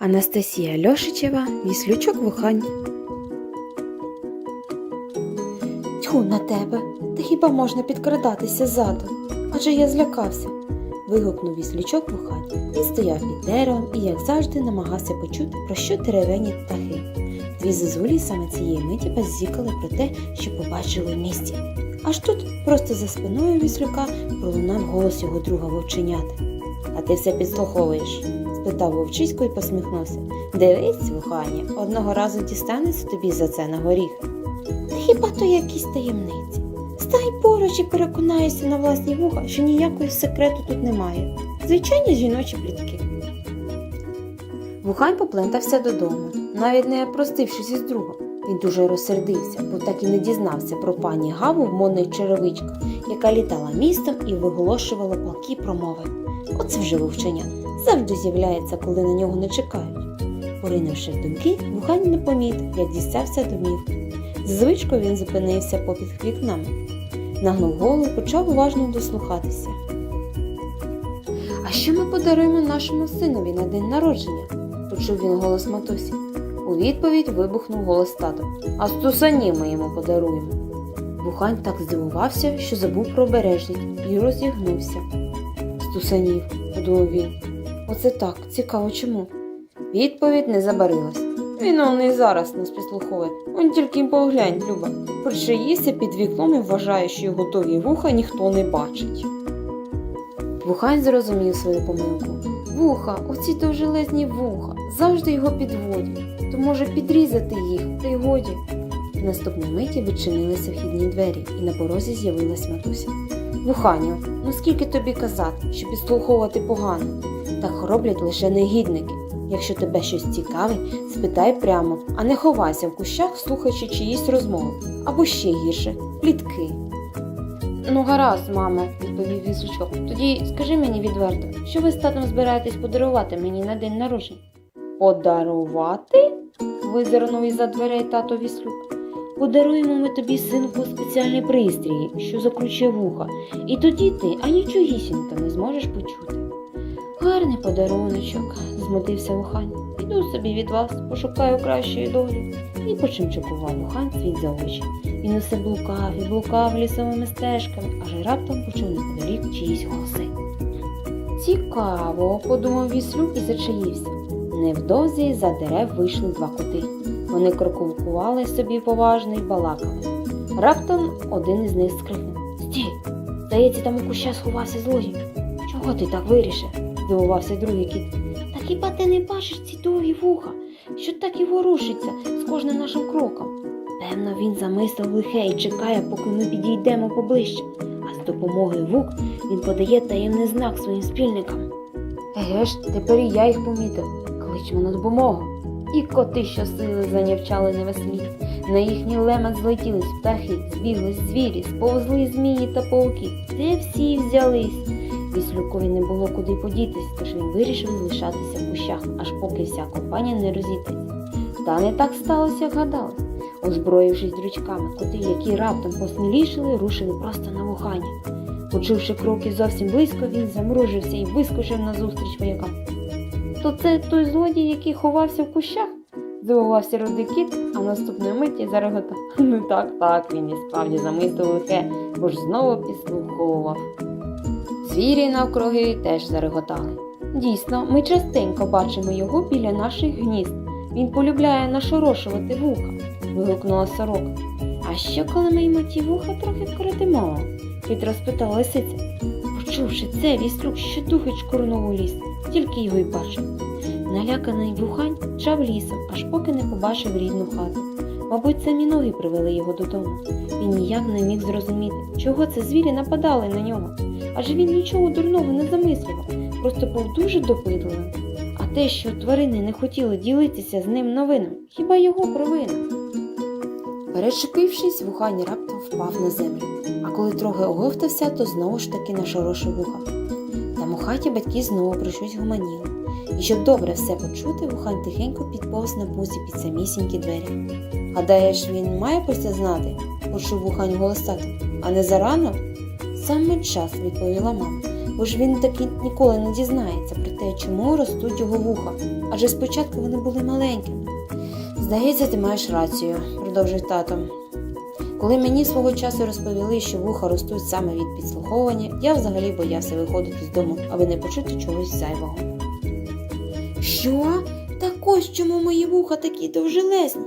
Анастасія Льошичева, Віслючок Вухань. Тьху на тебе, та хіба можна підкрадатися ззаду? Адже я злякався. вигукнув віслючок Вухань. Він стояв під деревом і, як завжди, намагався почути, про що теревенять птахи. Дві зозулі саме цієї миті базікали про те, що побачили в місті. Аж тут, просто за спиною віслюка, пролунав голос його друга вовченяти. А ти все підслуховуєш? спитав вовчисько і посміхнувся. Дивись, Вухані, одного разу дістанеться тобі за це на горіх. Та хіба то якісь таємниці? Стань поруч і переконаюся на власні вуха, що ніякого секрету тут немає. Звичайні жіночі плітки. Вухань поплентався додому, навіть не простившись із другом. Він дуже розсердився, бо так і не дізнався про пані Гаву в модних черевичках, яка літала містом і виголошувала палкі промови. Оце вже вовчення завжди з'являється, коли на нього не чекають. Поринувши в думки, Вухань не помітив, як дістався домівки. З звичкою він зупинився попід вікнами. Нагнув голову і почав уважно дослухатися. А що ми подаруємо нашому синові на день народження? почув він голос матусі. У відповідь вибухнув голос тато. А стусанів ми йому подаруємо. Вухань так здивувався, що забув про обережність і розігнувся. Стусанів, подумав він. Оце так, цікаво чому. Відповідь не забарилась. Він он і зараз нас підслуховує. Он тільки поглянь, Люба. Причаївся під вікном і вважає, що його довгі вуха ніхто не бачить. Вухань зрозумів свою помилку. Вуха, оці довжелезні вуха, завжди його підводять. То може підрізати їх, та й годі. В наступній миті відчинилися вхідні двері, і на порозі з'явилась матуся. Вуханю, ну скільки тобі казати, що підслуховувати погано. Так роблять лише негідники. Якщо тебе щось цікавить, спитай прямо, а не ховайся в кущах, слухаючи чиїсь розмови. Або ще гірше плітки. Ну, гаразд, мамо, відповів візочок. Тоді скажи мені відверто, що ви з татом збираєтесь подарувати мені на день народження? Подарувати? визирнув із за дверей тато віслюк. Подаруємо ми тобі, синку, спеціальний пристрій, що закручує вуха, і тоді ти анічогісінько не зможеш почути. Гарний подаруночок, змотився Вухань. Піду собі від вас, пошукаю кращої долі. І почимчикував Вухань світ за очі. Він усе блукав і блукав лісовими стежками, аж раптом почув неподалік чиїсь голоси. Цікаво, подумав віслюк і зачаївся. Невдовзі за дерев вийшли два коти. Вони крокували собі поважно й балакали. Раптом один із них скрикнув Стій! Здається, там у куща сховався злодій. Чого ти так вирішив? здивувався другий кіт. Та хіба ти не бачиш ці довгі вуха, що так і ворушиться з кожним нашим кроком? Певно, він замислив лихе і чекає, поки ми підійдемо поближче, а з допомогою вук він подає таємний знак своїм спільникам. Еге ж, тепер і я їх помітив. Кличмо на допомогу. І коти щосили занявчали ліс. На їхній лемет злетілись птахи, збіглись звірі, сповзли змії та пауки. Де всі взялись? Віслюкові не було куди подітись, тож він вирішив залишатися в кущах, аж поки вся компанія не розійдеться. Та не так сталося, як гадали. Озброївшись дрючками, коти, які раптом посмілішили, рушили просто на вухання. Почувши кроки зовсім близько, він замружився і вискочив назустріч воякам. То це той злодій, який ховався в кущах? здивувався рудий кіт, а наступної миті зареготав. Ну так, так, він і справді замислив лихе, бо ж знову підслуховував. Звірі навкруги теж зареготали. Дійсно, ми частенько бачимо його біля наших гнізд. Він полюбляє нашорошувати вуха, вигукнула сорока. А що, коли ті вуха трохи вкоротимо? хитро спитала лисиця. Почувши це, віслюк щодухи чкурнув у ліс, тільки й бачив. Наляканий вухань чав лісом, аж поки не побачив рідну хату. Мабуть, самі ноги привели його додому. Він ніяк не міг зрозуміти, чого це звірі нападали на нього. Адже він нічого дурного не замислював, просто був дуже допитливим. А те, що тварини не хотіли ділитися з ним новинами, хіба його провина? Перечепившись, вухань раптом впав на землю, а коли трохи оговтався, то знову ж таки нашорошив вуха. Там у хаті батьки знову про щось гомоніли. І щоб добре все почути, вухань тихенько підповз на пузі під самісінькі двері. Гадаєш, він має про це знати? почув вухань голос тата. А не зарано? Саме час, відповіла мама. бо ж він таки ніколи не дізнається про те, чому ростуть його вуха, адже спочатку вони були маленькими. Здається, ти маєш рацію, продовжив тато. Коли мені свого часу розповіли, що вуха ростуть саме від підслуховування, я взагалі боявся виходити з дому, аби не почути чогось зайвого. Що? Так ось чому мої вуха такі довжелезні?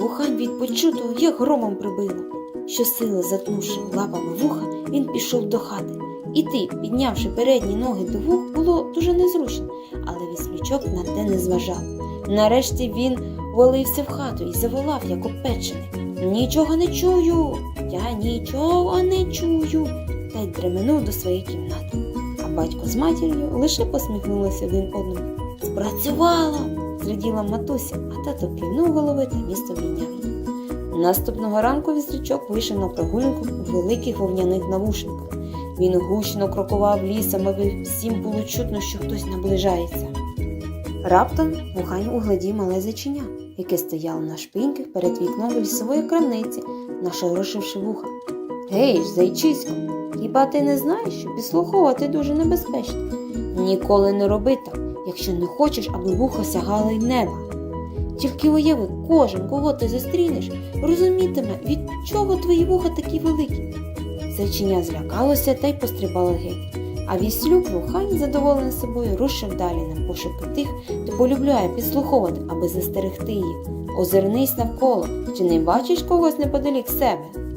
Вухань від почутого як громом прибило. Щосили заткнувши лапами вуха, він пішов до хати. Іти, піднявши передні ноги до вух, було дуже незручно, але віслючок на те не зважав. Нарешті він валився в хату і заволав, як опечений. Нічого не чую, я нічого не чую, та й дременув до своєї кімнати. А батько з матір'ю лише посміхнулися один одному. Спрацювало! зраділа матуся, а тато кивнув голови та місто обійняв. Наступного ранку віслючок вийшов на прогулянку у великих вовняних навушниках. Він гучно крокував лісом, аби всім було чутно, що хтось наближається. Раптом вухань углядів мале зайчиня, яке стояло на шпиньках перед вікном лісової крамниці, нашорошивши вуха. Гей, зайчисько, хіба ти не знаєш, що підслуховувати дуже небезпечно? Ніколи не роби так, якщо не хочеш, аби вуха сягали й неба. Тільки уяви, кожен, кого ти зустрінеш, розумітиме, від чого твої вуха такі великі. Зайчиня злякалося та й пострибало геть. А віслюк вухань, задоволений собою, рушив далі на пошуки тих, хто полюбляє підслуховувати, аби застерегти їх. Озирнись навколо, чи не бачиш когось неподалік себе?